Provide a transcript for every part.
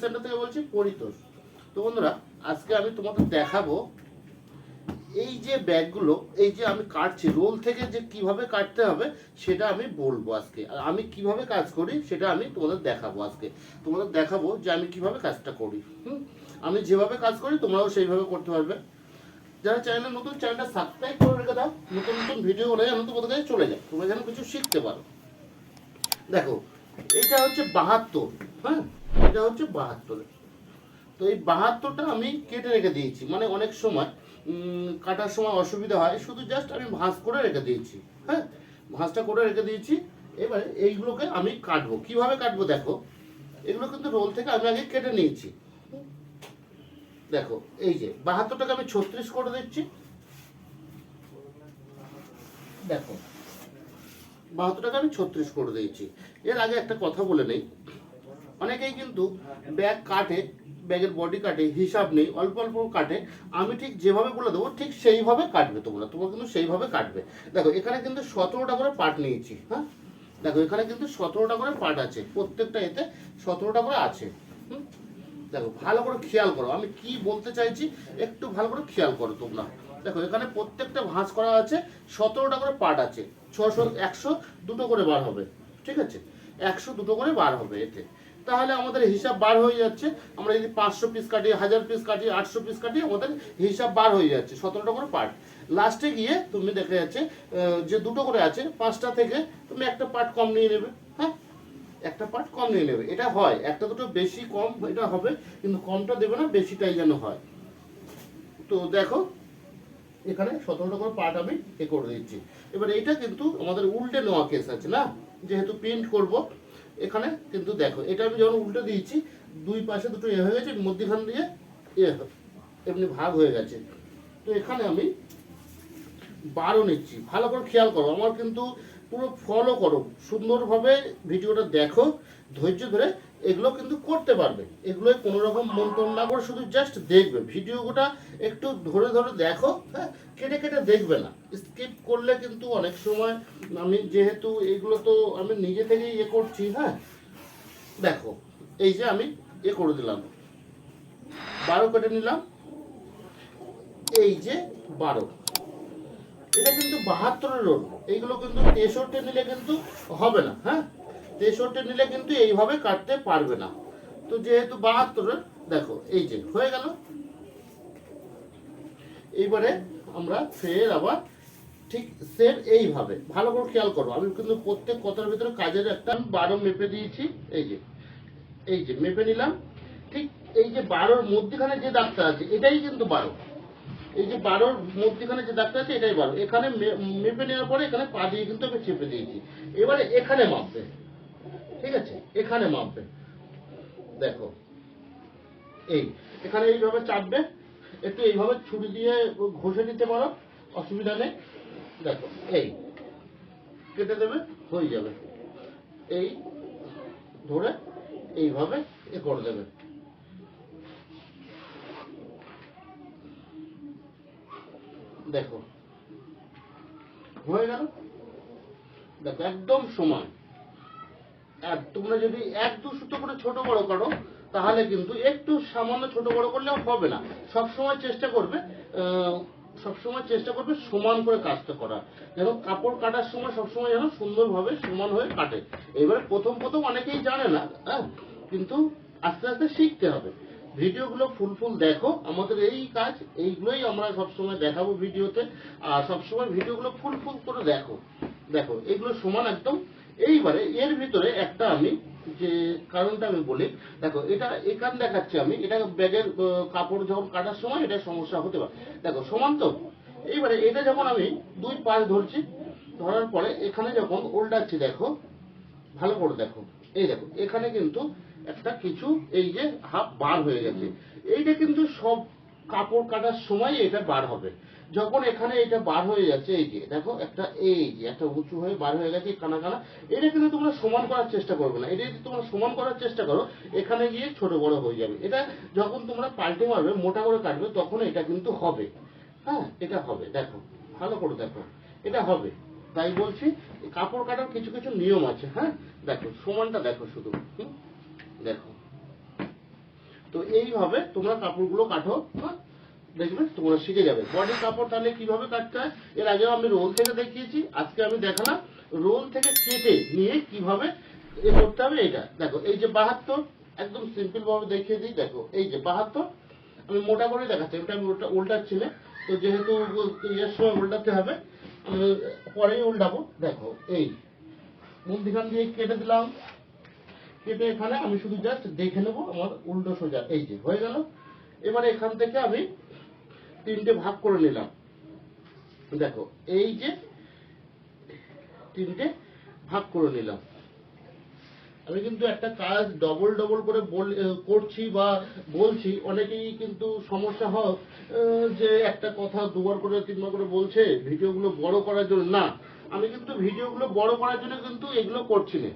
Centre থেকে বলছি পরিতোষ। তো বন্ধুরা, আজকে আমি তোমাদের দেখাবো এই যে ব্যাগগুলো, এই যে আমি কাটছি, রোল থেকে যে কীভাবে কাটতে হবে সেটা আমি বলব আজকে। আর আমি কীভাবে কাজ করি সেটা আমি তোমাদের দেখাবো আজকে। তোমাদের দেখাবো যে আমি কীভাবে কাজটা করি, হুম? আমি যেভাবে কাজ করি, তোমরাও সেইভাবে করতে পারবে। যারা চ্যানেলে নতুন, চ্যানেলটা সাবস্ক্রাইব করে রেখে দাও। নতুন নতুন ভিডিও হলে যেন তোমাদের কাছে চলে যায়, তোমরা যেন কিছু শিখতে পারো। দেখো এইটা হচ্ছে বাহাত্তর হ্যাঁ? এটা হচ্ছে বাহাত্তর। তো এই বাহাত্তরটা আমি কেটে রেখে দিয়েছি মানে অনেক সময় কাটার সময় অসুবিধা হয়, শুধু জাস্ট আমি ভাঁজ করে রেখে দিয়েছি হ্যাঁ? ভাঁজটা করে রেখে দিয়েছি, এবারে এইগুলোকে আমি কাটবো। কীভাবে কাটবো দেখো? এগুলো কিন্তু রোল থেকে আমি আগে কেটে নিয়েছি। দেখো, এই যে বাহাত্তরটাকে আমি ছত্রিশ করে দিচ্ছি। দেখো বাহাত্তরটাকে আমি ছত্রিশ করে দিয়েছি। এর আগে একটা কথা বলে নেই। অনেকেই কিন্তু ব্যাগ কাটে, ব্যাগের বডি কাটে, হিসাব নেই, অল্প অল্প কাটে। আমি ঠিক যেভাবে বলে দেবো, ঠিক সেইভাবে কাটবে তোমরা। তোমরা কিন্তু সেইভাবে কাটবে। দেখো, এখানে কিন্তু সতেরোটা করে পার্ট নিয়েছি হ্যাঁ? দেখো, এখানে কিন্তু সতেরোটা করে পার্ট আছে। প্রত্যেকটা এতে সতেরোটা করে আছে, হুম? দেখো, ভালো করে খেয়াল করো। আমি কি বলতে চাইছি, একটু ভালো করে খেয়াল করো তোমরা। দেখো, এখানে প্রত্যেকটা ভাঁজ করা আছে, সতেরোটা করে পার্ট আছে। ছশো, একশো দুটো করে বার হবে, ঠিক আছে? একশো দুটো করে বার হবে এতে। তাহলে আমাদের হিসাব বার হয়ে যাচ্ছে, আমরা যদি পাঁচশো পিস কাটি হাজার পিস কাটি আটশো পিস কাটি আমাদের হিসাব বার হয়ে যাচ্ছে, সতেরোটা করে পার্ট লাস্টে গিয়ে তুমি দেখা যাচ্ছে যে দুটো করে আছে, পাঁচটা থেকে তুমি একটা পার্ট কম নিয়ে নেবে হ্যাঁ? একটা পার্ট কম নিয়ে নেবে। এটা হয়, একটা দুটো বেশি কম এটা হবে, কিন্তু কমটা দেবে না, বেশিটাই যেন হয়। তো দেখো এখানে সতেরোটা করে পার্ট আমি এ করে দিচ্ছি। এবার এটা কিন্তু আমাদের উল্টে নেওয়া কেস আছে না? যেহেতু প্রিন্ট করব, এখানে কিন্তু দেখো, এটা আমি যখন উল্টে দিয়েছি, দুই পাশে দুটো এ হয়ে গেছে, মধ্যখান দিয়ে এ এমনি ভাগ হয়ে গেছে। তো এখানে আমি বারো নিচ্ছি। ভালো করে খেয়াল করো, আমার কিন্তু পুরো ফলো করো, সুন্দরভাবে ভিডিওটা দেখো, ধৈর্য ধরে এগুলো কিন্তু করতে পারবে। এগুলো কোনো রকম মন্তব্য না করে শুধু জাস্ট দেখবে। ভিডিওটা একটু ধরে ধরে দেখো হ্যাঁ কেটে কেটে দেখবে না। স্কিপ করলে কিন্তু অনেক সময় আমি যেহেতু এগুলো তো আমি নিজে থেকেই ইয়ে করছি হ্যাঁ দেখো, এই যে আমি এ করে দিলাম। বারো কেটে নিলাম, এই যে বারো। এটা কিন্তু বাহাত্তরের রোল এইগুলো কিন্তু তেষট্টি নিলে কিন্তু হবে না হ্যাঁ? তেষট্টি নিলে কিন্তু এইভাবে কাটতে পারবে না। তো যেহেতু বাহাত্তরের দেখো, এই যে, হয়ে গেল। এইবারে আমরা ফের আবার ঠিক সেম এইভাবে। ভালো করে খেয়াল করো, আমি কিন্তু প্রত্যেক কথার ভিতরে কাজের একটা বারো মেপে দিয়েছি। এই যে এই যে, মেপে নিলাম। ঠিক এই যে বারোর মধ্যখানে যে দাগটা আছে, এটাই কিন্তু বারো। এই যে বারোর মধ্যখানে যে দাগটা আছে, এটাই বারো। এখানে মেপে নেওয়ার পরে এখানে পা দিয়ে কিন্তু আমি চেপে দিয়েছি। এবারে এখানে মাপবে। ঠিক আছে? এখানে মাপবে। দেখো। এই, এখানে এইভাবে চাপবে। একটু এইভাবে ছুরি দিয়ে ঘষে দিতে পারো। অসুবিধা নেই। দেখো, এই, কেটে দেবে, হয়ে যাবে। এই, ধরে এইভাবে এ করে দেবে। দেখো। হয়ে গেল? দেখো একদম আর তোমরা যদি এক দু সুতো করে ছোট বড় করো তাহলে কিন্তু একটু সামান্য ছোট বড় করলেও হবে না। সব সময় চেষ্টা করবে আহ, সবসময় চেষ্টা করবে সমান করে কাজটা করা যেন কাপড় কাটার সময় সবসময় যেন সুন্দরভাবে সমান হয়ে কাটে। এবারে প্রথম প্রথম অনেকেই জানে না হ্যাঁ? কিন্তু আস্তে আস্তে শিখতে হবে। ভিডিওগুলো ফুল ফুল দেখো। আমাদের এই কাজ, এইগুলোই আমরা সবসময় দেখাবো ভিডিওতে। আর সবসময় ভিডিওগুলো ফুল ফুল করে দেখো। দেখো, এগুলো সমান একদম। এইবারে এর ভিতরে একটা আমি যে কারণটা আমি বলি, দেখো, এটা এখান দেখাচ্ছি আমি। এটা ব্যাগের কাপড় যখন কাটার সময় এটা সমস্যা হতে পারে। দেখো, সমান তো? এইবারে এটা যখন আমি দুই পাশ ধরছি, ধরার পরে এখানে যখন উল্টাচ্ছি দেখো, ভালো করে দেখো। এই দেখো, এখানে কিন্তু একটা কিছু এই যে হাফ বার হয়ে গেছে। এইটা কিন্তু সব কাপড় কাটার সময় এটা বার হবে। যখন এখানে এটা বার হয়ে যাচ্ছে, এই যে, দেখো, একটা এই যে, একটা উঁচু হয়ে বার হয়ে গেছে, কানা কানা, এটা কিন্তু তোমরা সমান করার চেষ্টা করবে না। এটা যদি তোমরা সমান করার চেষ্টা করো, এখানে গিয়ে ছোট বড় হয়ে যাবে। এটা যখন তোমরা পাল্টে মারবে, মোটা করে কাটবে, তখন এটা কিন্তু হবে। হ্যাঁ এটা হবে, দেখো, ভালো করে দেখো, এটা হবে। তাই বলছি, কাপড় কাটার কিছু কিছু নিয়ম আছে হ্যাঁ? দেখো, সমানটা দেখো শুধু, হুম? দেখো। তো এইভাবে তোমরা কাপড়গুলো কাটো হ্যাঁ? দেখবে তোমরা শিখে যাবে। বডি কাপড় তাহলে কীভাবে কাটতে হয়? এর আগেও আমি রোল থেকে দেখিয়েছি, আজকে আমি দেখালাম। রোল থেকে কেটে নিয়ে কীভাবে এ করতে হবে এটা। দেখো, এই যে বাহাত্তর, একদম সিম্পল ভাবে দেখিয়ে দিই, দেখো, এই যে বাহাত্তর, আমি মোটা করে দেখাচ্ছি ওটা আমি ওটা উল্টাচ্ছিলে তো যেহেতু ইয়ের সময় উল্টাতে হবে পরেই উল্টাবো। দেখো, এই মধ্যখান দিয়ে কেটে দিলাম। কেটে এখানে আমি শুধু জাস্ট দেখে নেব আমার উল্টো সোজা। এই যে, হয়ে গেল? এবারে এখান থেকে আমি তিনটে ভাগ করে নিলাম। দেখো, এই যে তিনটে ভাগ করে নিলাম। আমি কিন্তু একটা কাজ ডবল ডবল করে করছি বা বলছি, অনেকেই কিন্তু সমস্যা হয় যে একটা কথা দুবার করে, তিনবার করে বলছে, ভিডিওগুলো বড় করার জন্য। না, আমি কিন্তু ভিডিওগুলো বড় করার জন্য কিন্তু এগুলো করছি না।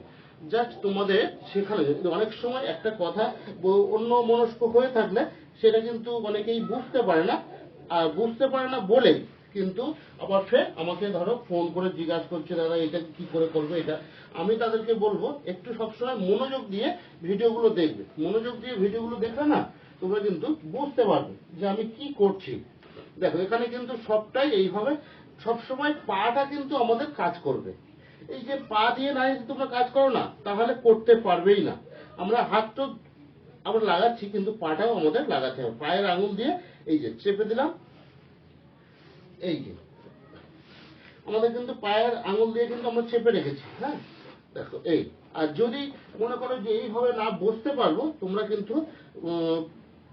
জাস্ট তোমাদের শেখানো যায়। অনেক সময় একটা কথা অন্য মনস্ক হয়ে থাকলে সেটা কিন্তু অনেকেই বুঝতে পারে না। আর বুঝতে পারে না বলে কিন্তু আবার ফের আমাকে ধরো ফোন করে জিজ্ঞাসা করছে, দাদা, এটা কি করে করবে এটা? আমি তাদেরকে বলব, একটু সবসময় মনোযোগ দিয়ে ভিডিওগুলো দেখবে। মনোযোগ দিয়ে ভিডিওগুলো দেখলে না তোমরা কিন্তু বুঝতে পারবে যে আমি কি করছি। দেখো, এখানে কিন্তু সবটাই এইভাবে সবসময় পাটা কিন্তু আমাদের কাজ করবে। এই যে পা দিয়ে না যদি তোমরা কাজ করো না, তাহলে করতে পারবেই না। আমরা হাত তো আমরা লাগাচ্ছি, কিন্তু পাটাও আমাদের লাগাতে হবে। পায়ের আঙুল দিয়ে এই যে চেপে দিলাম, এই যে। আমাদের কিন্তু পায়ের আঙুল দিয়ে কিন্তু আমরা চেপে রেখেছি হ্যাঁ? দেখো, এই। আর যদি মনে করো যে এইভাবে না বসতে পারব, তোমরা কিন্তু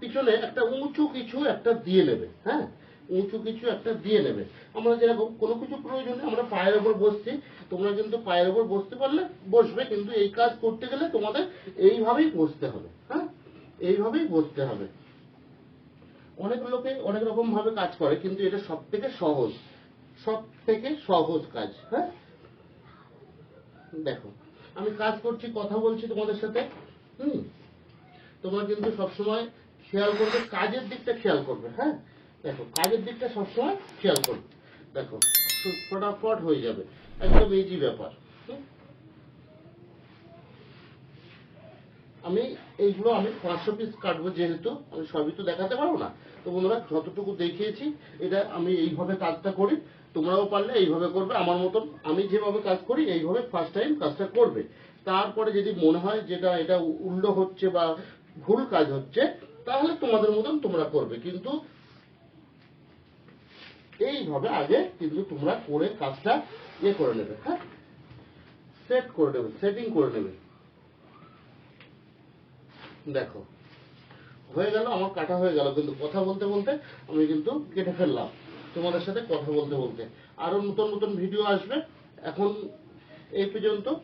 পিছনে একটা উঁচু কিছু একটা দিয়ে নেবে হ্যাঁ? উঁচু কিছু একটা দিয়ে নেবে। আমরা যেরকম কোনো কিছু প্রয়োজনে আমরা পায়ের ওপর বসছি, তোমরা কিন্তু পায়ের ওপর বসতে পারলে বসবে, কিন্তু এই কাজ করতে গেলে তোমাদের এইভাবেই বসতে হবে হ্যাঁ? এইভাবেই বসতে হবে। অনেক লোকে অনেক রকম ভাবে কাজ করে, কিন্তু এটা সব থেকে সহজ সব থেকে সহজ কাজ হ্যাঁ? দেখো, আমি কাজ করছি, কথা বলছি তোমাদের সাথে, হুম? তোমরা কিন্তু সবসময় খেয়াল করবে, কাজের দিকটা খেয়াল করবে হ্যাঁ? দেখো, কাজের দিকটা সবসময় খেয়াল করবে দেখো, ফটাফট হয়ে যাবে। একদম ইজি ব্যাপার। আমি এইগুলো আমি পাঁচশো পিস কাটবো যেহেতু, আমি সবই তো দেখাতে পারব না। তো বন্ধুরা, যতটুকু দেখিয়েছি, এটা আমি এইভাবে কাজটা করি। তোমরাও পারলে এইভাবে করবে। আমার মতন আমি যেভাবে কাজ করি, এইভাবে ফার্স্ট টাইম কাজটা করবে। তারপরে যদি মনে হয় যেটা, এটা উল্টো হচ্ছে বা ভুল কাজ হচ্ছে, তাহলে তোমাদের মতন তোমরা করবে। কিন্তু এইভাবে আগে কিন্তু তোমরা করে কাজটা ইয়ে করে নেবে হ্যাঁ? সেট করে নেবে সেটিং করে নেবে দেখো, হয়ে গেল, আমার কাটা হয়ে গেল, কিন্তু কথা বলতে বলতে আমি কিন্তু কেটে ফেললাম। তোমাদের সাথে কথা বলতে বলতে। আরও নতুন নতুন ভিডিও আসবে। এখন এই পর্যন্ত